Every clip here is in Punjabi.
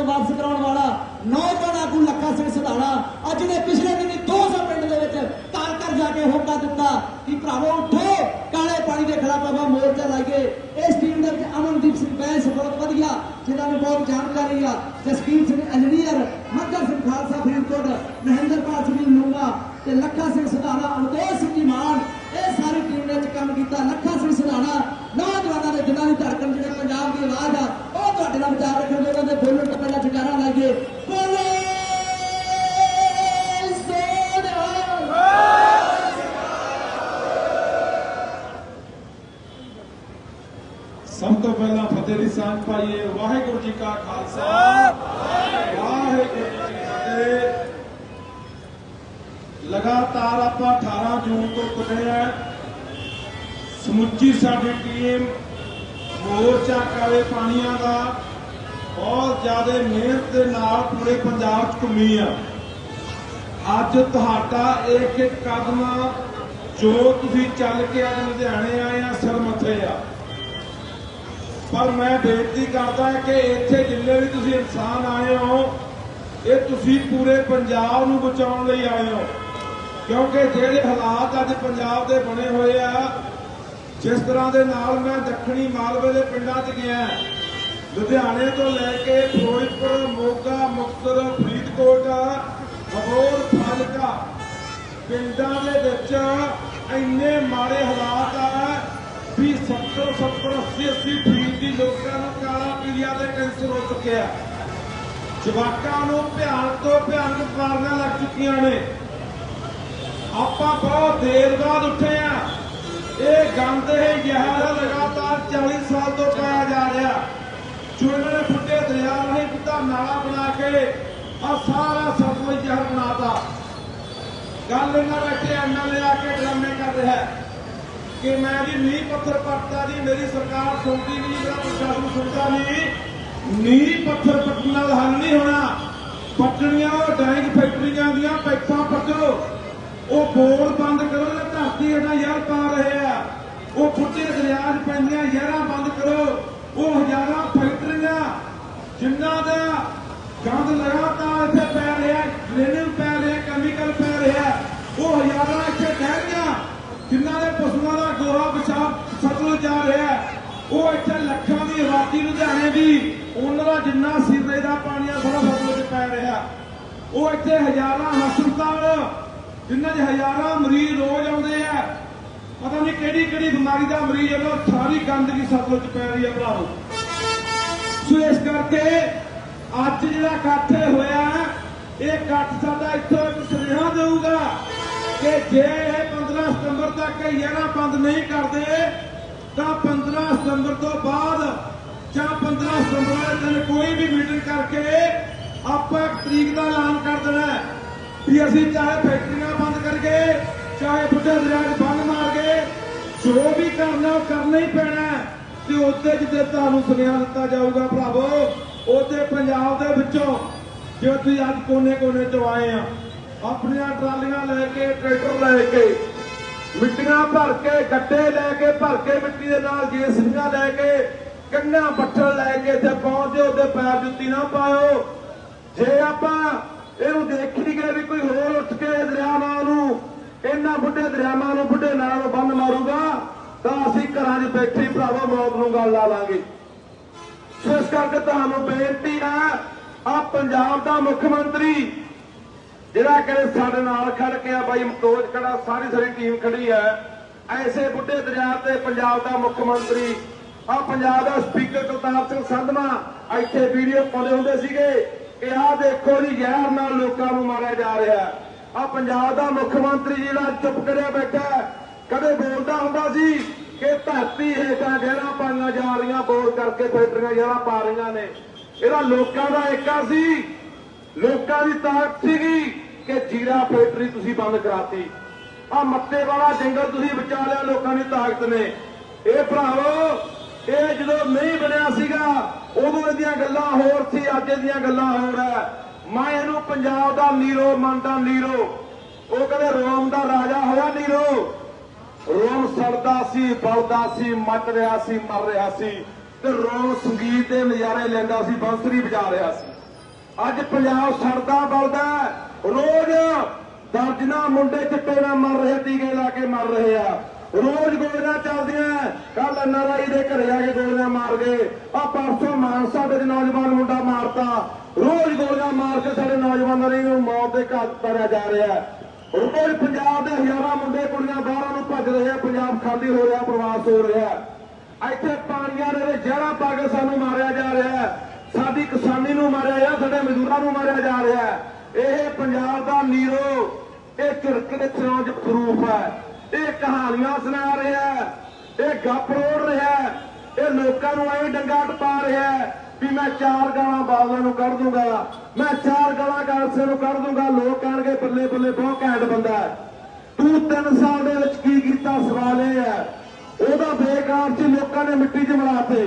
ਤੋਂ ਵਾਪਸ ਕਰਾਉਣ ਵਾਲਾ, ਨੌਜਵਾਨ ਆਗੂ ਲੱਖਾ ਸਿੰਘ ਸਧਾਣਾ ਅੱਜ ਨੇ ਪਿਛਲੇ ਦਿਨੀ 200 ਪਿੰਡ ਦੇ ਵਿੱਚ ਘਰ ਘਰ ਜਾ ਕੇ ਹੋਕਾ ਦਿੱਤਾ ਕਿ ਭਰਾਵੋ, ਉੱਠੋ, ਕਾਲੇ ਪਾਣੀ ਦੇ ਖਿਲਾਫ ਆਪਾਂ ਮੋਰਚਾ ਲਾਈਏ। ਇਸ ਟੀਮ ਦੇ ਵਿੱਚ ਅਮਨਦੀਪ ਸਿੰਘ ਬੈਂਸ ਬਹੁਤ ਵਧੀਆ, ਜਿਨ੍ਹਾਂ ਨੂੰ ਬਹੁਤ ਜਾਣਕਾਰੀ ਆ। ਜਸਕੀਰ ਸਿੰਘ ਇੰਜੀਨੀਅਰ ਮੱਧਰ ਸਿੰਘ ਖਾਲਸਾ, ਫਰੀਦਕੋਟ ਮਹਿੰਦਰਪਾਲ ਸਿੰਘ ਨੂੰਗਾ ਤੇ ਲੱਖਾ ਸਿੰਘ ਸਧਾਣਾ ਅਮਦੋਸ਼ ਸਿੰਘ ਜੀ ਮਾਨ, ਇਹ ਸਾਰੀ ਟੀਮ ਨੇ ਵਿੱਚ ਕੰਮ ਕੀਤਾ। ਪਾਈਏ ਵਾਹਿਗੁਰੂ ਜੀ ਕਾ ਖਾਲਸਾ। ਵਾਹਿਗੁਰੂ ਜੀ ਕੀ ਫਤਿਹ। ਲਗਾਤਾਰ ਆਪਾਂ 18 ਜੂਨ ਤੋਂ ਤੁਰੇ ਆ। ਸਮੁੱਚੀ ਸਾਡੀ ਟੀਮ ਮੋਰਚਾ ਕਾਲੇ ਪਾਣੀਆਂ ਦਾ ਬਹੁਤ ਜ਼ਿਆਦਾ ਮਿਹਨਤ ਦੇ ਨਾਲ ਪੂਰੇ ਪੰਜਾਬ 'ਚ ਘੁੰਮੀ ਆ। ਅੱਜ ਤੁਹਾਡਾ ਇੱਕ ਇੱਕ ਕਦਮ ਜੋ ਤੁਸੀਂ ਚੱਲ ਕੇ ਅੱਜ ਲੁਧਿਆਣੇ ਆਏ ਆ, ਸਿਰ ਮੱਥੇ ਆ। ਪਰ ਮੈਂ ਬੇਨਤੀ ਕਰਦਾ ਕਿ ਇੱਥੇ ਜਿੰਨੇ ਵੀ ਤੁਸੀਂ ਇਨਸਾਨ ਆਏ ਹੋ, ਇਹ ਤੁਸੀਂ ਪੂਰੇ ਪੰਜਾਬ ਨੂੰ ਬਚਾਉਣ ਲਈ ਆਏ ਹੋ। ਕਿਉਂਕਿ ਜਿਹੜੇ ਹਾਲਾਤ ਅੱਜ ਪੰਜਾਬ ਦੇ ਬਣੇ ਹੋਏ ਆ, ਜਿਸ ਤਰ੍ਹਾਂ ਦੇ ਨਾਲ ਮੈਂ ਦੱਖਣੀ ਮਾਲਵੇ ਦੇ ਪਿੰਡਾਂ 'ਚ ਗਿਆ ਲੁਧਿਆਣੇ ਤੋਂ ਲੈ ਕੇ ਫਿਰੋਜ਼ਪੁਰ, ਮੋਗਾ, ਮੁਕਤਸਰ, ਫਰੀਦਕੋਟ ਅਬੋਰ ਫਾਲਕਾ ਪਿੰਡਾਂ ਦੇ ਵਿੱਚ ਇੰਨੇ ਮਾੜੇ ਹਾਲਾਤ ਆ ਵੀ 70 70 80 80 ਫੀਸਦੀ ਲੋਕਾਂ ਨੂੰ ਕਾਲਾ ਪੀਲੀਆ ਦੇ ਕੈਂਸਰ ਹੋ ਚੁੱਕਿਆ ਜਵਾਕਾਂ ਨੂੰ ਭਿਆਨ ਤੋਂ ਭਿਆਨਕ ਬਿਮਾਰੀਆਂ ਲੱਗ ਚੁੱਕੀਆਂ ਨੇ। ਆਪਾਂ ਬਹੁਤ ਦੇਰ ਬਾਅਦ ਉੱਠੇ ਆ ਇਹ ਗੰਦ ਇਹ ਜ਼ਹਿਰ ਲਗਾਤਾਰ 40 ਸਾਲ ਤੋਂ ਪਾਇਆ ਜਾ ਰਿਹਾ। ਜੋ ਨੇ ਫੁੱਟੇ ਦਰਿਆ ਰਾਹੀਂ ਕਿਤਾ ਨਾਲਾ ਬਣਾ ਕੇ ਆ ਸਾਰਾ ਸਤਲੁਜ ਜ਼ਹਿਰ ਬਣਾਤਾ। ਗੱਲ ਇਹਨਾਂ ਬੈਠੇ ਐਮਐਲਏ ਆ ਕੇ ਡਰਾਮੇ ਕਰ ਰਿਹਾ ਹੈ। ਕਿ ਮੈਂ ਜੀ ਨੀਂਹ ਪੱਥਰ ਪੱਟਦਾ ਜੀ, ਮੇਰੀ ਸਰਕਾਰ ਸੁਣਦੀ ਨਹੀਂ, ਮੇਰਾ ਪ੍ਰਸ਼ਾਸਨ ਸੁਣਦਾ ਨਹੀਂ। ਨੀਂਹ ਪੱਥਰ ਪੱਟਣ ਨਾਲ ਹੱਲ ਨਹੀਂ ਹੋਣਾ। ਪੱਟਣੀਆਂ ਉਹ ਫੈਕਟਰੀਆਂ ਦੀਆਂ ਪਾਈਪਾਂ ਪੱਟੋ। ਉਹ ਬੋਰ ਬੰਦ ਕਰੋ ਜੇ ਧਰਤੀ ਹੇਠਾਂ ਯਾਰ ਪਾ ਰਹੇ ਆ। ਉਹ ਫੁੱਟੇ ਦਰਿਆ 'ਚ ਪੈਂਦੀਆਂ ਯਾਰਾਂ ਬੰਦ ਕਰੋ। ਉਹ ਹਜ਼ਾਰਾਂ ਫੈਕਟਰੀਆਂ, ਜਿਨ੍ਹਾਂ ਦੇ ਗੰਦ ਲਗਾਤਾਰ ਇੱਥੇ ਪੈ ਰਿਹਾ ਡਰੇਨੇਜ ਪੈ ਰਿਹਾ ਕੈਮੀਕਲ ਪੈ ਰਿਹਾ ਉਹ ਹਜ਼ਾਰਾਂ ਇੱਥੇ ਡਹਿ ਗਈਆਂ ਜਿਨ੍ਹਾਂ ਦੇ ਪਸ਼ੂਆਂ ਦਾ ਗੋਹਾ ਪਿਸ਼ਾਬ ਸਤਲੁਜ ਜਾ ਰਿਹਾ ਹੈ। ਉਹ ਇੱਥੇ ਲੱਖਾਂ ਦੀ ਆਬਾਦੀ ਲੁਧਿਆਣੇ ਦੀ ਉਹਨਾਂ ਦਾ ਜਿੰਨਾ ਸੀਵਰੇਜ ਦਾ ਪਾਣੀ ਆ, ਸਾਰਾ ਸਤਲੁਜ ਪੈ ਰਿਹਾ। ਉਹ ਇੱਥੇ ਹਜ਼ਾਰਾਂ ਹਸਪਤਾਲ ਜਿਨ੍ਹਾਂ 'ਚ ਹਜ਼ਾਰਾਂ ਮਰੀਜ਼ ਰੋਜ਼ ਆਉਂਦੇ ਆ। ਪਤਾ ਨਹੀਂ ਕਿਹੜੀ ਕਿਹੜੀ ਬਿਮਾਰੀ ਦਾ ਮਰੀਜ਼ ਉਹਨਾਂ ਸਾਰੀ ਗੰਦਗੀ ਸਤਲੁਜ 'ਚ ਪੈ ਰਹੀ ਆ ਭਰਾਵੋ। ਸੋ ਇਸ ਕਰਕੇ ਅੱਜ ਜਿਹੜਾ ਇਕੱਠ ਹੋਇਆ, ਇਹ ਇਕੱਠ ਸਾਡਾ ਇੱਥੋਂ ਇੱਕ ਸੁਨੇਹਾ ਦੇਊਗਾ ਕਿ ਜੇ ਇਹ 15 ਸਤੰਬਰ ਤੱਕ ਇਹ ਯਾਰਾ ਬੰਦ ਨਹੀਂ ਕਰਦੇ, ਤਾਂ 15 ਸਤੰਬਰ ਤੋਂ ਬਾਅਦ ਜਾਂ 15 ਸਤੰਬਰ ਵਾਲੇ ਦਿਨ ਕੋਈ ਵੀ ਮੀਟਿੰਗ ਕਰਕੇ ਆਪਾਂ ਤਰੀਕ ਦਾ ਐਲਾਨ ਕਰ ਦੇਣਾ ਵੀ ਅਸੀਂ ਚਾਹੇ ਫੈਕਟਰੀਆਂ ਬੰਦ ਕਰਕੇ, ਚਾਹੇ ਬੁੱਢੇ ਦਰਿਆ 'ਚ ਬੰਦ ਮਾਰ ਕੇ, ਜੋ ਵੀ ਕਰਨਾ ਕਰਨਾ ਹੀ ਪੈਣਾ ਤੇ ਉੱਤੇ ਜਿੱਦੇ ਤੁਹਾਨੂੰ ਸੁਨੇਹਾ ਦਿੱਤਾ ਜਾਊਗਾ ਭਰਾਵੋ, ਉਹਦੇ ਪੰਜਾਬ ਦੇ ਵਿੱਚੋਂ ਜੋ ਤੁਸੀਂ ਅੱਜ ਕੋਨੇ-ਕੋਨੇ ਤੋਂ ਆਏ ਆ, ਆਪਣੀਆਂ ਟਰਾਲੀਆਂ ਲੈ ਕੇ, ਟਰੈਕਟਰ ਲੈ ਕੇ, ਮਿੱਟੀਆਂ ਭਰ ਕੇ ਗੱਡੇ ਲੈ ਕੇ, ਭਰ ਕੇ ਮਿੱਟੀ ਦੇ ਨਾਲ ਜੇਸੀਆਂ ਲੈ ਕੇ ਕੰਨਾ ਬੱਠਲ ਲੈ ਕੇ ਇੱਥੇ ਪਹੁੰਚਦੇ ਉਹਦੇ ਪੈਰ ਜੁੱਤੀ ਨਾ ਪਾਇਓ। ਜੇ ਆਪਾਂ ਇਹਨੂੰ ਦੇਖੀ ਗਏ ਵੀ ਕੋਈ ਹੋਰ ਉੱਠ ਕੇ ਦਰਿਆਵਾਂ ਨੂੰ ਇਹਨਾਂ ਬੁੱਢੇ ਦਰਿਆਵਾਂ ਨੂੰ ਬੁੱਢੇ ਨਾਲਾਂ ਨੂੰ ਮਾਰੂਗਾ, ਤਾਂ ਅਸੀਂ ਘਰਾਂ 'ਚ ਬੈਠੇ ਭਰਾਵਾ ਮੌਤ ਨੂੰ ਗੱਲ ਲਾ ਲਾਂਗੇ। ਇਸ ਕਰਕੇ ਤੁਹਾਨੂੰ ਬੇਨਤੀ ਹੈ ਆ ਪੰਜਾਬ ਦਾ ਮੁੱਖ ਮੰਤਰੀ, ਜਿਹੜਾ ਕਹਿੰਦੇ ਸਾਡੇ ਨਾਲ ਖੜ ਕੇ ਆ, ਬਾਈ ਮਤੋਜ ਖੜਾ, ਸਾਰੀ ਸਾਰੀ ਟੀਮ ਖੜੀ ਹੈ, ਐਸੇ ਬੁੱਢੇ ਦਰਿਆ ਤੇ ਪੰਜਾਬ ਦਾ ਮੁੱਖ ਮੰਤਰੀ ਆ ਪੰਜਾਬ ਦਾ ਸਪੀਕਰ ਕਰਤਾਰ ਸਿੰਘ ਸੰਧਵਾ ਇੱਥੇ ਵੀਡੀਓ ਪਾਉਂਦੇ ਹੁੰਦੇ ਸੀਗੇ ਕਿ ਆਹ ਦੇਖੋ ਜੀ, ਜ਼ਹਿਰ ਨਾਲ ਲੋਕਾਂ ਨੂੰ ਮਾਰਿਆ ਜਾ ਰਿਹਾ ਆ ਪੰਜਾਬ ਦਾ ਮੁੱਖ ਮੰਤਰੀ ਜਿਹੜਾ ਚੁੱਪ ਕਰਿਆ ਬੈਠਾ ਕਦੇ ਬੋਲਦਾ ਹੁੰਦਾ ਸੀ ਕਿ ਧਰਤੀ ਹੇਠਾਂ ਜ਼ਹਿਰਾਂ ਪਾਈਆਂ ਜਾ ਰਹੀਆਂ, ਬੋਲ ਕਰਕੇ ਫੈਕਟਰੀਆਂ ਜ਼ਹਿਰਾਂ ਪਾ ਰਹੀਆਂ ਨੇ। ਇਹਦਾ ਲੋਕਾਂ ਦਾ ਏਕਾ ਸੀ, ਲੋਕਾਂ ਦੀ ਤਾਕਤ ਸੀਗੀ ਕਿ ਜੀਰਾ ਫੈਕਟਰੀ ਤੁਸੀਂ ਬੰਦ ਕਰਾਤੀ। ਆ ਮੱਤੇ ਵਾਲਾ ਜੰਗਲ ਤੁਸੀਂ ਬਚਾ ਲਿਆ, ਲੋਕਾਂ ਦੀ ਤਾਕਤ ਨੇ। ਇਹ ਭਰਾਵੋ ਇਹ ਜਦੋਂ ਨਹੀਂ ਬਣਿਆ ਸੀਗਾ, ਉਦੋਂ ਇਹਦੀਆਂ ਗੱਲਾਂ ਹੋਰ ਸੀ, ਅੱਜ ਇਹਦੀਆਂ ਗੱਲਾਂ ਹੋਰ ਹੈ ਮੈਂ ਇਹਨੂੰ ਪੰਜਾਬ ਦਾ ਨੀਰੋ ਮੰਨਦਾ, ਨੀਰੋ। ਉਹ ਕਹਿੰਦੇ, ਰੋਮ ਦਾ ਰਾਜਾ ਹੋਇਆ ਨੀਰੋ। ਰੋਮ ਸੜਦਾ ਸੀ, ਬਲਦਾ ਸੀ, ਮੱਟ ਰਿਹਾ ਸੀ, ਮਰ ਰਿਹਾ ਸੀ। ਤੇ ਰੋਮ ਸੰਗੀਤ ਦੇ ਨਜ਼ਾਰੇ ਲੈਂਦਾ ਸੀ, ਬੰਸਰੀ ਵਜਾ ਰਿਹਾ ਸੀ। ਅੱਜ ਪੰਜਾਬ ਸੜਦਾ, ਬਲਦਾ ਰੋਜ਼ ਦਰਜਨਾ ਮੁੰਡੇ ਚਿੱਟੇ ਨਾਲ ਮਰ ਰਹੇ ਟੀਕੇ ਲਾ ਕੇ ਮਰ ਰਹੇ ਆ। ਰੋਜ਼ ਗੋਲੀਆਂ ਚੱਲਦੀਆਂ ਕੱਲ ਐਨਆਰਆਈ ਦੇ ਘਰੇ ਜਾ ਕੇ ਗੋਲੀਆਂ ਮਾਰ ਗਏ ਆ ਪਰਸੋਂ ਮਾਨਸਾ ਦੇ ਨੌਜਵਾਨ ਮੁੰਡਾ ਮਾਰਤਾ। ਰੋਜ਼ ਗੋਲੀਆਂ ਮਾਰ ਕੇ ਸਾਡੇ ਨੌਜਵਾਨਾਂ ਨੂੰ ਮੌਤ ਦੇ ਘਾਟ ਉਤਾਰਿਆ ਜਾ ਰਿਹਾ ਰੋਜ਼ ਪੰਜਾਬ ਦੇ ਹਜ਼ਾਰਾਂ ਮੁੰਡੇ ਕੁੜੀਆਂ ਬਾਹਰਾਂ ਨੂੰ ਭੱਜ ਰਹੇ ਆ ਪੰਜਾਬ ਖਾਲੀ ਹੋ ਰਿਹਾ, ਪ੍ਰਵਾਸ ਹੋ ਰਿਹਾ ਇੱਥੇ ਪਾਣੀਆਂ ਦੇ ਵਿੱਚ ਜੜਾ ਪਾ ਕੇ ਸਾਨੂੰ ਮਾਰਿਆ ਜਾ ਰਿਹਾ ਸਾਡੀ ਕਿਸਾਨੀ ਨੂੰ ਮਾਰਿਆ ਜਾ ਸਾਡੇ ਮਜ਼ਦੂਰਾਂ ਨੂੰ ਮਾਰਿਆ ਜਾ ਰਿਹਾ ਇਹ ਪੰਜਾਬ ਦਾ ਨੀਰੋ, ਇਹ ਝਿੜਕ ਦੇ ਸਰੋਜ ਸਰੂਪ ਹੈ ਇਹ ਕਹਾਣੀਆਂ ਸੁਣਾ ਰਿਹਾ ਇਹ ਗੱਪ ਰੋੜ ਰਿਹਾ ਇਹ ਲੋਕਾਂ ਨੂੰ ਐਂ ਡੰਗਾ ਟਪਾ ਰਿਹਾ ਵੀ ਮੈਂ ਚਾਰ ਗਾਲਾਂ ਬਾਦਲਾਂ ਨੂੰ ਕੱਢ ਦੂੰਗਾ, ਮੈਂ ਚਾਰ ਗਾਲਾਂ ਕਾਂਗਰਸ ਨੂੰ ਕੱਢ ਦੂੰਗਾ, ਲੋਕ ਕਹਿਣਗੇ ਬੱਲੇ ਬੱਲੇ ਬਹੁਤ ਘੈਂਟ ਬੰਦਾ ਤੂੰ 3 ਸਾਲ ਦੇ ਵਿੱਚ ਕੀ ਕੀਤਾ ਸਵਾਲ ਇਹ ਹੈ, ਉਹਦਾ ਬੇਕਾਰ ਚ ਲੋਕਾਂ ਨੇ ਮਿੱਟੀ 'ਚ ਮਿਲਾਤੇ।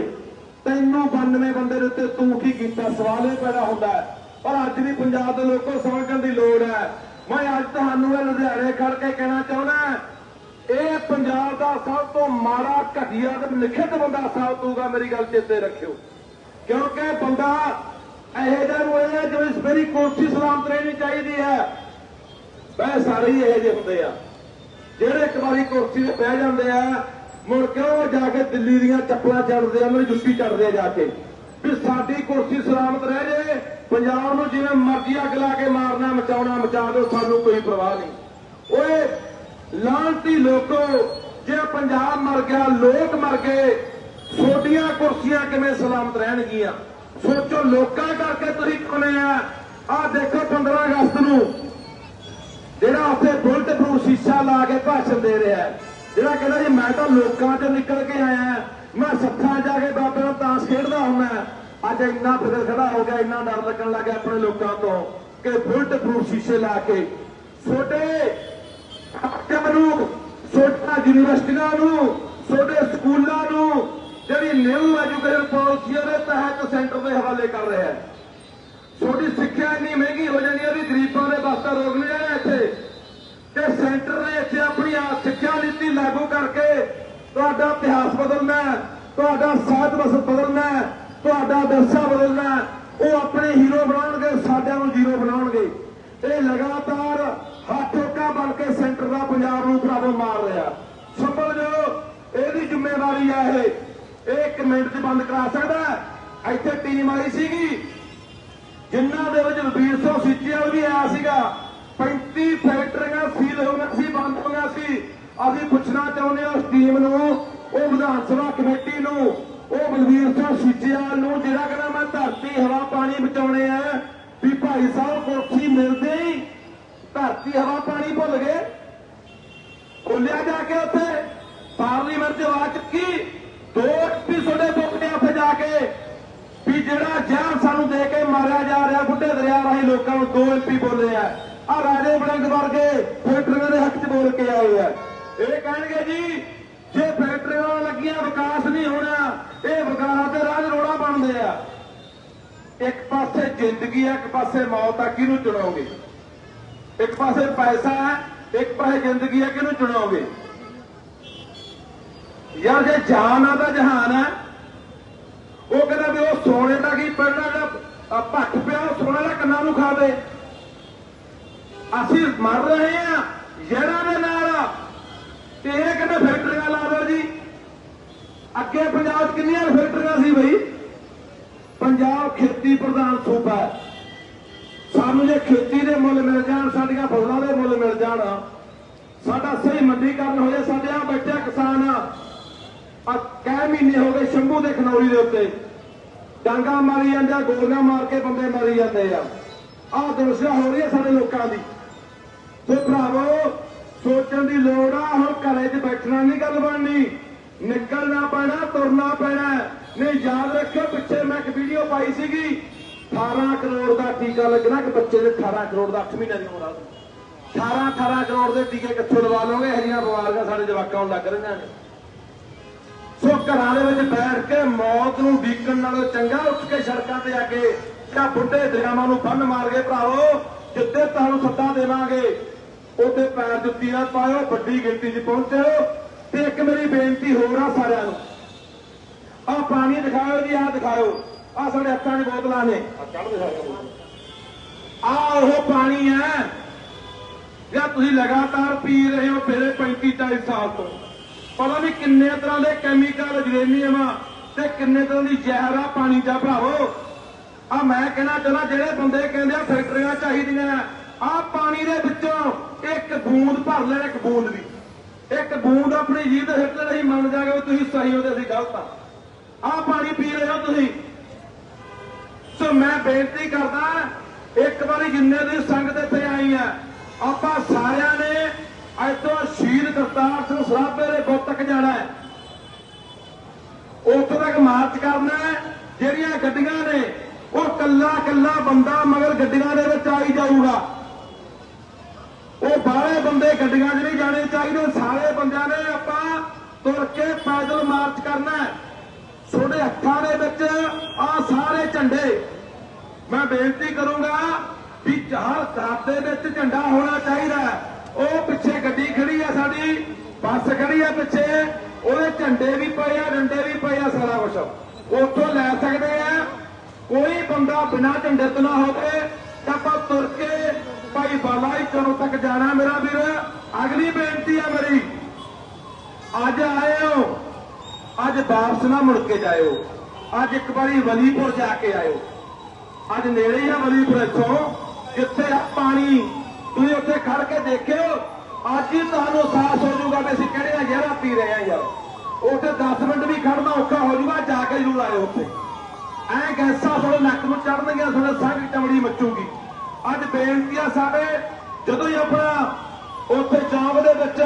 ਤੈਨੂੰ 92 ਬੰਦੇ ਦੇ ਉੱਤੇ ਤੂੰ ਕੀ ਕੀਤਾ? ਸਵਾਲ ਇਹ ਪੈਦਾ ਹੁੰਦਾ ਹੈ। ਪਰ ਅੱਜ ਵੀ ਪੰਜਾਬ ਦੇ ਲੋਕੋ ਸਮਝਣ ਦੀ ਲੋੜ ਹੈ। ਮੈਂ ਅੱਜ ਤੁਹਾਨੂੰ ਇਹ ਲੁਧਿਆਣੇ ਖੜ ਕੇ ਕਹਿਣਾ ਚਾਹੁੰਦਾ ਇਹ ਪੰਜਾਬ ਦਾ ਸਭ ਤੋਂ ਮਾੜਾ, ਘਟੀਆ ਤੇ ਲਿਖਿਤ ਬੰਦਾ ਸਾਬਤ ਹੋਊਗਾ ਮੇਰੀ ਗੱਲ ਚੇਤੇ ਰੱਖਿਓ। ਕਿਉਂਕਿ ਬੰਦਾ ਇਹੋ ਜਿਹਾ ਨੂੰ ਇਹ ਜਿਵੇਂ ਮੇਰੀ ਕੋਠੀ ਸਲਾਮਤ ਰਹਿਣੀ ਚਾਹੀਦੀ ਹੈ। ਬੈ ਸਾਰੇ ਹੀ ਇਹੋ ਜਿਹੇ ਹੁੰਦੇ ਆ। ਜਿਹੜੇ ਇੱਕ ਵਾਰੀ ਕੁਰਸੀ ਤੇ ਬਹਿ ਜਾਂਦੇ ਆ, ਮੁੜ ਕੇ ਉਹ ਜਾ ਕੇ ਦਿੱਲੀ ਦੀਆਂ ਚੱਪਲਾਂ ਚੜਦੇ ਆ, ਮੇਰੀ ਜੁੱਤੀ ਚੜਦੇ ਆ ਜਾ ਕੇ। ਵੀ ਸਾਡੀ ਕੁਰਸੀ ਸਲਾਮਤ ਰਹਿ ਜੇ, ਪੰਜਾਬ ਨੂੰ ਜਿਵੇਂ ਮਰਜ਼ੀ ਅੱਗ ਲਾ ਕੇ ਮਾਰਨਾ, ਮਚਾਉਣਾ, ਮਚਾ ਦਿਓ, ਸਾਨੂੰ ਕੋਈ ਪਰਵਾਹ ਨਹੀਂ। ਓਏ ਲਾਂਤੀ ਲੋਕੋ, ਜੇ ਪੰਜਾਬ ਮਰ ਗਿਆ, ਲੋਕ ਮਰ ਗਏ ਛੋਟੀਆਂ ਕੁਰਸੀਆਂ ਕਿਵੇਂ ਸਲਾਮਤ ਰਹਿਣਗੀਆਂ? ਸੋਚੋ ਲੋਕਾਂ ਕਰਕੇ ਤੁਸੀਂ ਚੁਣੇ ਆ। ਆਹ ਦੇਖੋ 15 ਅਗਸਤ ਨੂੰ, ਜਿਹੜਾ ਉੱਥੇ ਬੁਲਟ ਪ੍ਰੂਫ ਸ਼ੀਸ਼ਾ ਲਾ ਕੇ ਭਾਸ਼ਣ ਦੇ ਰਿਹਾ ਜਿਹੜਾ ਕਹਿੰਦਾ ਜੀ, ਮੈਂ ਤਾਂ ਲੋਕਾਂ ਚੋਂ ਨਿਕਲ ਕੇ ਆਇਆ ਮੈਂ ਸੱਥਾਂ ਜਾ ਕੇ ਬਾਬੇ ਨਾਲ ਤਾਸ਼ ਖੇਡਦਾ ਹੁੰਦਾ ਅੱਜ ਇੰਨਾ ਫਿਕਰ ਖੜਾ ਹੋ ਗਿਆ, ਇੰਨਾ ਡਰ ਲੱਗਣ ਲੱਗਾ ਆਪਣੇ ਲੋਕਾਂ ਤੋਂ ਕਿ ਬੁਲਟ ਪ੍ਰੂਫ ਸ਼ੀਸ਼ੇ ਲਾ ਕੇ ਛੋਟੇ ਯੂਨੀਵਰਸਿਟੀਆਂ ਨੂੰ ਛੋਟੇ ਸਕੂਲਾਂ ਨੂੰ, ਜਿਹੜੀ ਨਿਊ ਐਜੂਕੇਸ਼ਨ ਪਾਲਿਸੀ ਉਹਦੇ ਤਹਿਤ ਸੈਂਟਰ ਦੇ ਹਵਾਲੇ ਕਰ ਰਿਹਾ ਹੈ। ਛੋਟੀ ਸਿੱਖਿਆ ਇੰਨੀ ਮਹਿੰਗੀ ਹੋ ਜਾਂਦੀ ਹੈ ਵੀ ਗਰੀਬਾਂ ਦੇ ਵਾਸਤੇ ਰੋਕ ਨਹੀਂ ਜਾਣਾ ਇੱਥੇ। ਤੇ ਸੈਂਟਰ ਨੇ ਇੱਥੇ ਆਪਣੀ ਸਿੱਖਿਆ ਨੀਤੀ ਲਾਗੂ ਕਰਕੇ ਤੁਹਾਡਾ ਇਤਿਹਾਸ ਬਦਲਣਾ ਤੁਹਾਡਾ ਸਾਹਿਤ ਬਸ ਬਦਲਣਾ ਤੁਹਾਡਾ ਵਿਰਸਾ ਬਦਲਣਾ ਉਹ ਆਪਣੇ ਹੀਰੋ ਬਣਾਉਣਗੇ, ਸਾਡਿਆਂ ਨੂੰ ਜ਼ੀਰੋ ਬਣਾਉਣਗੇ। ਇਹ ਲਗਾਤਾਰ ਮਿੰਟ 'ਚ ਬੰਦ ਕਰਾ ਸਕਦਾ ਹੈ। ਇੱਥੇ ਟੀਮ ਆਈ ਸੀਗੀ। ਜਿਨ੍ਹਾਂ ਦੇ ਵਿੱਚ ਰਵੀਰ ਸਿੰਘ ਸਿੱਚੇਵਾਲ ਵੀ ਆਇਆ ਸੀਗਾ। 35 ਫੈਕਟਰੀਆਂ ਸੀਲ ਹੋ ਗਈਆਂ ਸੀ, ਬੰਦ ਹੋ ਗਈਆਂ ਸੀ। ਅਸੀਂ ਪੁੱਛਣਾ ਚਾਹੁੰਦੇ ਹਾਂ ਉਸ ਟੀਮ ਨੂੰ, ਉਹ ਵਿਧਾਨ ਸਭਾ ਕਮੇਟੀ ਨੂੰ, ਉਹ ਬਲਵੀਰ ਸਿੰਘ ਸਿੱਚੇਵਾਲ ਨੂੰ, ਜਿਹੜਾ ਕਹਿੰਦਾ ਮੈਂ ਧਰਤੀ ਹਵਾ ਪਾਣੀ ਬਚਾਉਣੇ ਆ, ਵੀ ਭਾਈ ਸਾਹਿਬ ਕੋਠੀ ਮਿਲਦੇ ਹੀ ਧਰਤੀ ਹਵਾ ਪਾਣੀ ਭੁੱਲ ਗਏ। ਖੋਲਿਆ ਜਾ ਕੇ ਉੱਥੇ ਪਾਰਲੀਮੈਂਟ 'ਚ ਆਵਾਜ਼ ਚੁੱਕੀ। ਦੋ ਐਮਪੀ ਤੁਹਾਡੇ ਬੋਲਦੇ ਆ ਉੱਥੇ ਜਾ ਕੇ ਵੀ ਜਿਹੜਾ ਜ਼ਹਿਰ ਸਾਨੂੰ ਦੇ ਕੇ ਮਾਰਿਆ ਜਾ ਰਿਹਾ, ਬੁੱਢੇ ਦਰਿਆ ਰਾਹੀਂ ਲੋਕਾਂ ਨੂੰ ਦੋ ਐਮਪੀ ਬੋਲੇ ਆ। ਆ ਰਾਜੇ ਬੜਿੰਗ ਵਰਗੇ ਫੈਕਟਰੀਆਂ ਦੇ ਹੱਕ 'ਚ ਬੋਲ ਕੇ ਆਏ ਆ। ਇਹ ਕਹਿਣਗੇ ਜੀ, ਜੇ ਫੈਕਟਰੀਆਂ ਲੱਗੀਆਂ, ਵਿਕਾਸ ਨਹੀਂ ਹੋਣਾ, ਇਹ ਵਿਕਾਸ ਦੇ ਰਾਜ ਰੋੜਾ ਬਣਦੇ ਆ। ਇੱਕ ਪਾਸੇ ਜ਼ਿੰਦਗੀ ਆ, ਇੱਕ ਪਾਸੇ ਮੌਤ ਆ, ਕਿਹਨੂੰ ਚੁਣੋਗੇ? ਇੱਕ ਪਾਸੇ ਪੈਸਾ ਹੈ ਇੱਕ ਪਾਸੇ ਜ਼ਿੰਦਗੀ ਹੈ ਕਿਹਨੂੰ ਚੁਣੋਗੇ? ਯਾਰ ਜੇ ਜਾਨ ਆ ਤਾਂ ਜਹਾਨ ਹੈ ਉਹ ਕਹਿੰਦਾ ਵੀ ਉਹ ਸੋਨੇ ਦਾ ਕੀ ਪੈਣਾ ਦਾ ਭੱਟ ਪਿਆ, ਉਹ ਸੋਨੇ ਦਾ ਕੰਨਾਂ ਨੂੰ ਖਾ ਦੇ। ਅਸੀਂ ਮਰ ਰਹੇ ਆ ਜਿਹੜਾ ਦੇ ਨਾਲ। ਤੇ ਇਹ ਕਹਿੰਦਾ ਫੈਕਟਰੀਆਂ ਲਾ ਦਿਓ ਜੀ। ਅੱਗੇ ਪੰਜਾਬ 'ਚ ਕਿੰਨੀਆਂ ਫੈਕਟਰੀਆਂ ਸੀ ਬਈ? ਪੰਜਾਬ ਖੇਤੀ ਪ੍ਰਧਾਨ ਸੂਬਾ ਹੈ। ਸਾਨੂੰ ਜੇ ਖੇਤੀ ਦੇ ਮੁੱਲ ਮਿਲ ਜਾਣ, ਸਾਡੀਆਂ ਫਸਲਾਂ ਦੇ ਮੁੱਲ ਮਿਲ ਜਾਣ, ਸਾਡਾ ਸਹੀ ਮੰਡੀਕਰਨ ਹੋ ਜਾਏ ਸਾਡੇ ਆ ਬੈਠੇ ਕਿਸਾਨ। ਆ ਕਈ ਮਹੀਨੇ ਹੋ ਗਏ ਸ਼ੰਭੂ ਦੇ ਖਨੌਰੀ ਦੇ ਉੱਤੇ। ਡਾਂਗਾ ਮਾਰੀ ਜਾਂਦੇ ਆ, ਗੋਲੀਆਂ ਮਾਰ ਕੇ ਬੰਦੇ ਮਾਰੀ ਜਾਂਦੇ ਆ। ਆਹ ਦੁਰਸ਼ਾ ਹੋ ਰਹੀ ਹੈ ਸਾਡੇ ਲੋਕਾਂ ਦੀ। ਸੋ ਭਰਾਵੋ, ਸੋਚਣ ਦੀ ਲੋੜ ਆ, ਹੁਣ ਘਰੇ 'ਚ ਬੈਠਣਾ ਨਹੀਂ ਗੱਲ ਬਣਨੀ। ਨਿਕਲਣਾ ਪੈਣਾ, ਤੁਰਨਾ ਪੈਣਾ। ਨਹੀਂ, ਯਾਦ ਰੱਖਿਓ, ਪਿੱਛੇ ਮੈਂ ਇੱਕ ਵੀਡੀਓ ਪਾਈ ਸੀਗੀ। 18 ਕਰੋੜ ਦਾ ਟੀਕਾ ਲੱਗਣਾ ਕਿ ਬੱਚੇ ਦੇ 18 ਕਰੋੜ ਦਾ 8 ਮਹੀਨੇ ਦੀ ਉਮਰ ਆ 18 18 ਕਰੋੜ ਦੇ ਟੀਕੇ ਕਿੱਥੋਂ ਲਵਾ ਲਓਗੇ? ਹਰੀਆਂ ਬਿਮਾਰੀਆਂ ਸਾਡੇ ਜਵਾਕਾਂ ਨੂੰ ਲੱਗ ਰਹੀਆਂ ਨੇ। ਸੋ ਘਰਾਂ ਦੇ ਵਿੱਚ ਬੈਠ ਕੇ ਮੌਤ ਨੂੰ ਡੀਕਣ ਨਾਲੋਂ ਚੰਗਾ ਉੱਠ ਕੇ ਸੜਕਾਂ ਤੇ ਆ ਕੇ ਜਾਂ ਬੁੱਢੇ ਦਰਿਆਵਾਂ ਨੂੰ ਬੰਨ ਮਾਰ ਕੇ ਭਰਾਵੋ ਜਿੱਤੇ ਤੁਹਾਨੂੰ ਸੱਦਾ ਦੇਵਾਂਗੇ ਉਹਦੇ ਪੈਰ ਜੁੱਤੀ ਨਾ ਪਾਇਓ ਵੱਡੀ ਗਿਣਤੀ 'ਚ ਪਹੁੰਚਿਓ ਤੇ ਇੱਕ ਮੇਰੀ ਬੇਨਤੀ ਹੋਰ ਆ ਸਾਰਿਆਂ ਨੂੰ। ਆਹ ਪਾਣੀ ਦਿਖਾਓ ਜੀ ਆਹ ਦਿਖਾਓ ਆਹ ਸਾਡੇ ਹੱਥਾਂ 'ਚ ਬੋਤਲਾਂ ਨੇ। ਆ ਉਹ ਪਾਣੀ ਹੈ ਜਿਹੜਾ ਤੁਸੀਂ ਲਗਾਤਾਰ ਪੀ ਰਹੇ ਹੋ ਪਿਛਲੇ 35 40 ਸਾਲ ਤੋਂ। ਪਤਾ ਨਹੀਂ ਕਿੰਨੇ ਤਰ੍ਹਾਂ ਦੇ ਕੈਮੀਕਲ ਯੂਰੇਨੀਅਮ ਤੇ ਕਿੰਨੇ ਤਰ੍ਹਾਂ ਦੀ ਜ਼ਹਿਰ ਆ ਪਾਣੀ ਦਾ ਭਰਾਵੋ। ਆ ਮੈਂ ਕਹਿਣਾ ਚਾਹੁੰਦਾ, ਜਿਹੜੇ ਬੰਦੇ ਕਹਿੰਦੇ ਆ ਫੈਕਟਰੀਆਂ ਚਾਹੀਦੀਆਂ, ਆ ਪਾਣੀ ਦੇ ਵਿੱਚੋਂ ਇੱਕ ਬੂੰਦ ਭਰ ਲੈਣ, ਇੱਕ ਬੂੰਦ ਵੀ ਇੱਕ ਬੂੰਦ ਆਪਣੀ ਜੀਭ ਤੇ ਸਿੱਟ ਲੈਣ ਮੰਨ ਜਾਗੇ ਵੀ ਤੁਸੀਂ ਸਹੀ ਹੋ ਤੇ ਅਸੀਂ ਗਲਤ ਆ। ਆ ਪਾਣੀ ਪੀ ਰਹੇ ਹੋ ਤੁਸੀਂ। ਸੋ ਮੈਂ ਬੇਨਤੀ ਕਰਦਾ, ਇੱਕ ਵਾਰੀ ਜਿੰਨੇ ਦੀ ਸੰਗਤ ਇੱਥੇ ਆਈ ਆ, ਆਪਾਂ ਸਾਰਿਆਂ ਨੇ ਇੱਥੋਂ ਸ਼ਹੀਦ ਕਰਤਾਰ ਸਿੰਘ ਸਰਾਭੇ ਦੇ ਬੁੱਤ ਤੱਕ ਜਾਣਾ ਹੈ। ਉੱਥੇ ਤੱਕ ਮਾਰਚ ਕਰਨਾ ਹੈ, ਜਿਹੜੀਆਂ ਗੱਡੀਆਂ ਨੇ, ਉਹ ਕੱਲਾ ਕੱਲਾ ਬੰਦਾ ਮਗਰ ਗੱਡੀਆਂ ਦੇ ਵਿੱਚ ਆਈ ਜਾਊਗਾ। ਉਹ ਬਾਹਲੇ ਬੰਦੇ ਗੱਡੀਆਂ 'ਚ ਨਹੀਂ ਜਾਣੇ ਚਾਹੀਦੇ ਸਾਰੇ ਬੰਦਿਆਂ ਨੇ ਆਪਾਂ ਤੁਰ ਕੇ ਪੈਦਲ ਮਾਰਚ ਕਰਨਾ ਹੈ। ਤੁਹਾਡੇ ਹੱਥਾਂ ਦੇ ਵਿੱਚ ਆ ਸਾਰੇ ਝੰਡੇ। ਮੈਂ ਬੇਨਤੀ ਕਰੂੰਗਾ ਵੀ ਹਰ ਘਰ ਦੇ ਵਿੱਚ ਝੰਡਾ ਹੋਣਾ ਚਾਹੀਦਾ ਹੈ। ਉਹ ਪਿੱਛੇ ਗੱਡੀ ਖੜੀ ਆ ਸਾਡੀ, ਬੱਸ ਖੜੀ ਆ ਪਿੱਛੇ, ਉਹਦੇ ਝੰਡੇ ਵੀ ਪਏ ਆ, ਡੰਡੇ ਵੀ ਪਏ ਆ ਸਾਰਾ ਕੁਝ ਉੱਥੋਂ ਲੈ ਸਕਦੇ ਆ, ਕੋਈ ਬੰਦਾ ਬਿਨਾਂ ਝੰਡੇ ਤੋਂ ਨਾ ਹੋਵੇ, ਤਾਂ ਆਪਾਂ ਤੁਰ ਕੇ ਭਾਈ ਬਾਲਾ ਹੀ ਤੱਕ ਜਾਣਾ ਮੇਰਾ ਵੀਰ। ਅਗਲੀ ਬੇਨਤੀ ਆ ਮੇਰੀ, ਅੱਜ ਆਏ ਹੋ ਅੱਜ ਵਾਪਸ ਨਾ ਮੁੜ ਕੇ ਜਾਇਓ। ਅੱਜ ਇੱਕ ਵਾਰੀ ਵਲੀਪੁਰ ਜਾ ਕੇ ਆਇਓ। ਅੱਜ ਨੇੜੇ ਆ ਵਲੀਪੁਰ ਇੱਥੋਂ, ਜਿੱਥੇ ਪਾਣੀ। ਤੁਸੀਂ ਉੱਥੇ ਖੜ ਕੇ ਦੇਖਿਓ। ਅੱਜ ਹੀ ਤੁਹਾਨੂੰ ਅਹਿਸਾਸ ਹੋ ਜਾਊਗਾ ਵੀ ਅਸੀਂ ਕਿਹੜੀਆਂ ਜ਼ਹਿਰਾਂ ਪੀ ਰਹੇ ਆ ਯਾਰ। ਉੱਥੇ 10 ਮਿੰਟ ਵੀ ਖੜਨਾ ਔਖਾ ਹੋ ਜਾਊਗਾ ਜਾ ਕੇ ਜ਼ਰੂਰ ਆਇਓ ਉੱਥੇ। ਐ ਗੈਸਾਂ ਤੁਹਾਡੇ ਨੱਕ ਨੂੰ ਚੜਨਗੀਆਂ ਤੁਹਾਡੇ ਸੰਗ ਚਮੜੀ ਮੱਚੂਗੀ। ਅੱਜ ਬੇਨਤੀ ਆ ਸਾਡੇ ਜਦੋਂ ਹੀ ਆਪਣਾ ਉੱਥੇ ਚੌਂਕ ਦੇ ਵਿੱਚ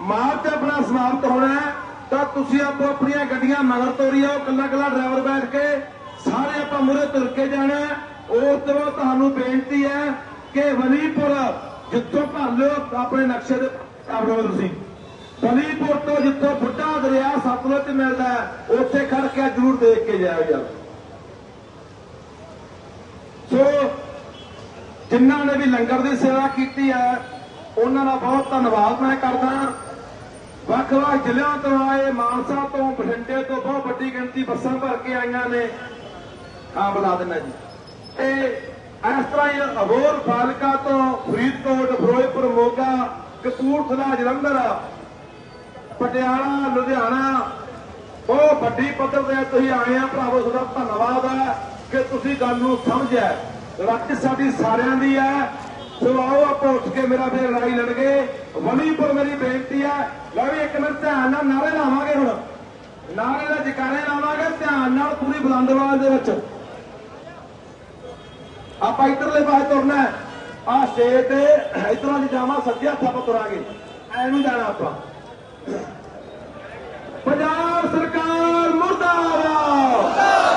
ਮਾਰਚ ਆਪਣਾ ਸਮਾਪਤ ਹੋਣਾ ਹੈ, ਤਾਂ ਤੁਸੀਂ ਆਪੋ ਆਪਣੀਆਂ ਗੱਡੀਆਂ ਮਗਰ ਤੋਰੀ ਆਓ ਕੱਲਾ ਕੱਲਾ ਡਰਾਈਵਰ ਬੈਠ ਕੇ ਸਾਰੇ ਆਪਾਂ ਮੂਹਰੇ ਤੁਰ ਕੇ ਜਾਣਾ ਉਸ ਤੋਂ ਬਾਅਦ ਤੁਹਾਨੂੰ ਬੇਨਤੀ ਹੈ ਕਿ ਵਲੀਪੁਰ ਜਿੱਥੋਂ ਭਰ ਲਿਓ ਆਪਣੇ ਨਕਸ਼ੇ ਦੇ ਆਪਣੇ ਤੁਸੀਂ। ਵਲੀਪੁਰ ਤੋਂ ਜਿੱਥੋਂ ਬੁੱਢਾ ਦਰਿਆ ਸਤਲੁਜ ਮਿਲਦਾ ਹੈ, ਉੱਥੇ ਖੜ ਕੇ ਜ਼ਰੂਰ ਦੇਖ ਕੇ ਜਾਇਓ ਯਾਰ। ਸੋ ਜਿਨ੍ਹਾਂ ਨੇ ਵੀ ਲੰਗਰ ਦੀ ਸੇਵਾ ਕੀਤੀ ਹੈ ਉਹਨਾਂ ਦਾ ਬਹੁਤ ਧੰਨਵਾਦ ਮੈਂ ਕਰਦਾ ਵੱਖ-ਵੱਖ ਜ਼ਿਲ੍ਹਿਆਂ ਤੋਂ ਆਏ ਮਾਨਸਾ ਤੋਂ ਬਠਿੰਡੇ ਤੋਂ ਬਹੁਤ ਵੱਡੀ ਗਿਣਤੀ ਬੱਸਾਂ ਭਰ ਕੇ ਆਈਆਂ ਨੇ। ਹਾਂ ਬੁਲਾ ਦਿੰਦਾ ਜੀ। ਇਹ ਇਸ ਤਰ੍ਹਾਂ ਹੀ ਅਬੋਰ ਫਾਲਕਾ ਤੋਂ ਫਰੀਦਕੋਟ, ਫਿਰੋਜ਼ਪੁਰ, ਮੋਗਾ, ਕਪੂਰਥਲਾ, ਜਲੰਧਰ, ਪਟਿਆਲਾ, ਲੁਧਿਆਣਾ ਉਹ ਵੱਡੀ ਪੱਧਰ ਤੇ ਤੁਸੀਂ ਆਏ ਆ ਭਰਾਵੋ, ਤੁਹਾਡਾ ਧੰਨਵਾਦ ਹੈ ਕਿ ਤੁਸੀਂ ਗੱਲ ਨੂੰ ਸਮਝਿਆ ਰੱਖ ਸਾਡੀ ਸਾਰਿਆਂ ਦੀ ਹੈ। ਸੋ ਆਓ ਆਪਾਂ ਉੱਠ ਕੇ ਮੇਰਾ ਫਿਰ ਲੜਾਈ ਲੜਗੇ ਗਏ ਵਲੀਪੁਰ ਮੇਰੀ ਬੇਨਤੀ ਹੈ। ਲੈ ਵੀ ਇੱਕ ਮਿੰਟ ਧਿਆਨ ਨਾਲ ਨਾਰੇ ਲਾਵਾਂਗੇ ਹੁਣ। ਨਾਰੇ ਦਾ ਜਕਾਰੇ ਲਾਵਾਂਗੇ, ਧਿਆਨ ਨਾਲ ਪੂਰੀ ਬੁਲੰਦ ਆਵਾਜ਼ ਦੇ ਵਿੱਚ। ਆਪਾਂ ਇਧਰਲੇ ਪਾਸੇ ਤੁਰਨਾ ਹੈ। ਆ ਸਟੇਜ ਤੇ ਇਧਰੋਂ ਦੀ ਜਾਵਾਂ, ਸੱਜੇ ਹੱਥ ਆਪਾਂ ਤੁਰਾਂਗੇ। ਐ ਨੂੰ ਜਾਣਾ ਆਪਾਂ। ਪੰਜਾਬ ਸਰਕਾਰ ਮੁਰਦਾਬਾਦ।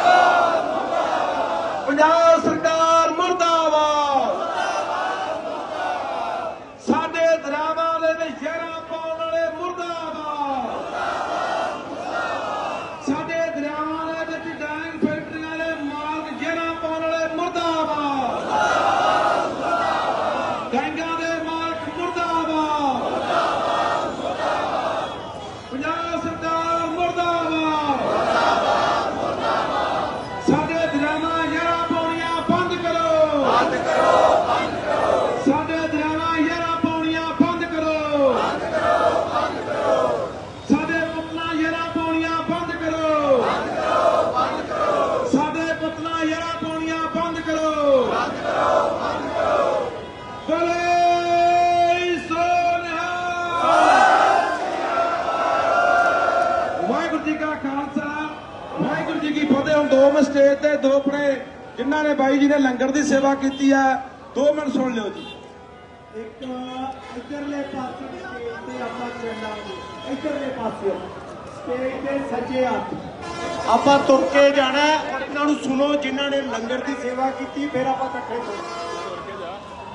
ਜੀ ਕਾ ਖਾਲਸਾ। ਵਾਹਿਗੁਰੂ ਜੀ ਕੀ ਫਤਿਹ। ਹੁਣ ਦੋ ਮਿੰਟ ਸਟੇਜ ਤੇ, ਦੋ ਆਪਣੇ ਜਿਨ੍ਹਾਂ ਨੇ ਬਾਈ ਜੀ ਨੇ ਲੰਗਰ ਦੀ ਸੇਵਾ ਕੀਤੀ ਆ। ਦੋ ਮਿੰਟ ਸੁਣ ਲਿਓ ਜੀ। ਇੱਕ ਇਧਰਲੇ ਪਾਸੇ ਸਟੇਜ ਤੇ ਆਪਾਂ ਚੱਲਾਂਗੇ ਇਧਰਲੇ ਪਾਸੇ। ਸਟੇਜ ਦੇ ਸੱਜੇ ਹੱਥ। ਆਪਾਂ ਤੁਰ ਕੇ ਜਾਣਾ ਇਹਨਾਂ ਨੂੰ ਸੁਣੋ, ਜਿਨ੍ਹਾਂ ਨੇ ਲੰਗਰ ਦੀ ਸੇਵਾ ਕੀਤੀ, ਫਿਰ ਆਪਾਂ ਇਕੱਠੇ ਤੁਰ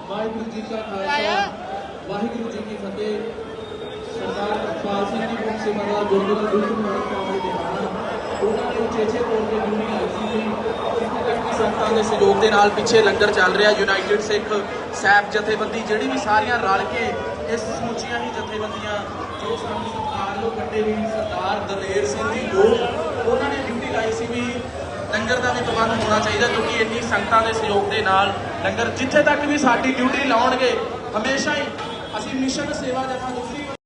ਵਾਹਿਗੁਰੂ ਜੀ ਕਾ ਖਾਲਸਾ। ਵਾਹਿਗੁਰੂ ਜੀ ਕੀ ਫਤਿਹ। ਸਰਦਾਰ ਅਕਬਾਲ ਸਿੰਘ ਜੀ ਮੁਖ ਸੇਵਾਦਾਰ ਗੁਰਦੁਆਰਾ ਦੁੱਧ ਮਹਲ ਕਾਮਰੇ ਦੇ ਬਾਹਰ ਉਹਨਾਂ ਨੇ ਉਚੇਚੇ ਤੌਰ ਤੇ ਡਿਊਟੀ ਲਾਈ ਸੀ ਇੱਥੇ ਤੱਕ ਕਿ ਸੰਗਤਾਂ ਦੇ ਸਹਿਯੋਗ ਦੇ ਨਾਲ ਪਿੱਛੇ ਲੰਗਰ ਚੱਲ ਰਿਹਾ। ਯੂਨਾਈਟਿਡ ਸਿੱਖ ਸੈਬ ਜਥੇਬੰਦੀ ਜਿਹੜੀ ਵੀ ਸਾਰੀਆਂ ਰਲ ਕੇ ਇਸ ਸਮੁੱਚੀਆਂ ਹੀ ਜਥੇਬੰਦੀਆਂ ਜੋ ਸਾਨੂੰ ਸਤਿਕਾਰ ਨੂੰ ਕੱਢੇ ਵੀ ਸਰਦਾਰ ਦਲੇਰ ਸਿੰਘ ਦੀ ਜੋ ਉਹਨਾਂ ਨੇ ਡਿਊਟੀ ਲਾਈ ਸੀ ਵੀ ਲੰਗਰ ਦਾ ਵੀ ਪ੍ਰਬੰਧ ਹੋਣਾ ਚਾਹੀਦਾ ਕਿਉਂਕਿ ਇੰਨੀ ਸੰਗਤਾਂ ਦੇ ਸਹਿਯੋਗ ਦੇ ਨਾਲ ਲੰਗਰ ਜਿੱਥੇ ਤੱਕ ਵੀ ਸਾਡੀ ਡਿਊਟੀ ਲਾਉਣਗੇ, ਹਮੇਸ਼ਾ ਹੀ ਅਸੀਂ ਮਿਸ਼ਨ ਸੇਵਾ ਜਥਾ ਦੂਸਰੀ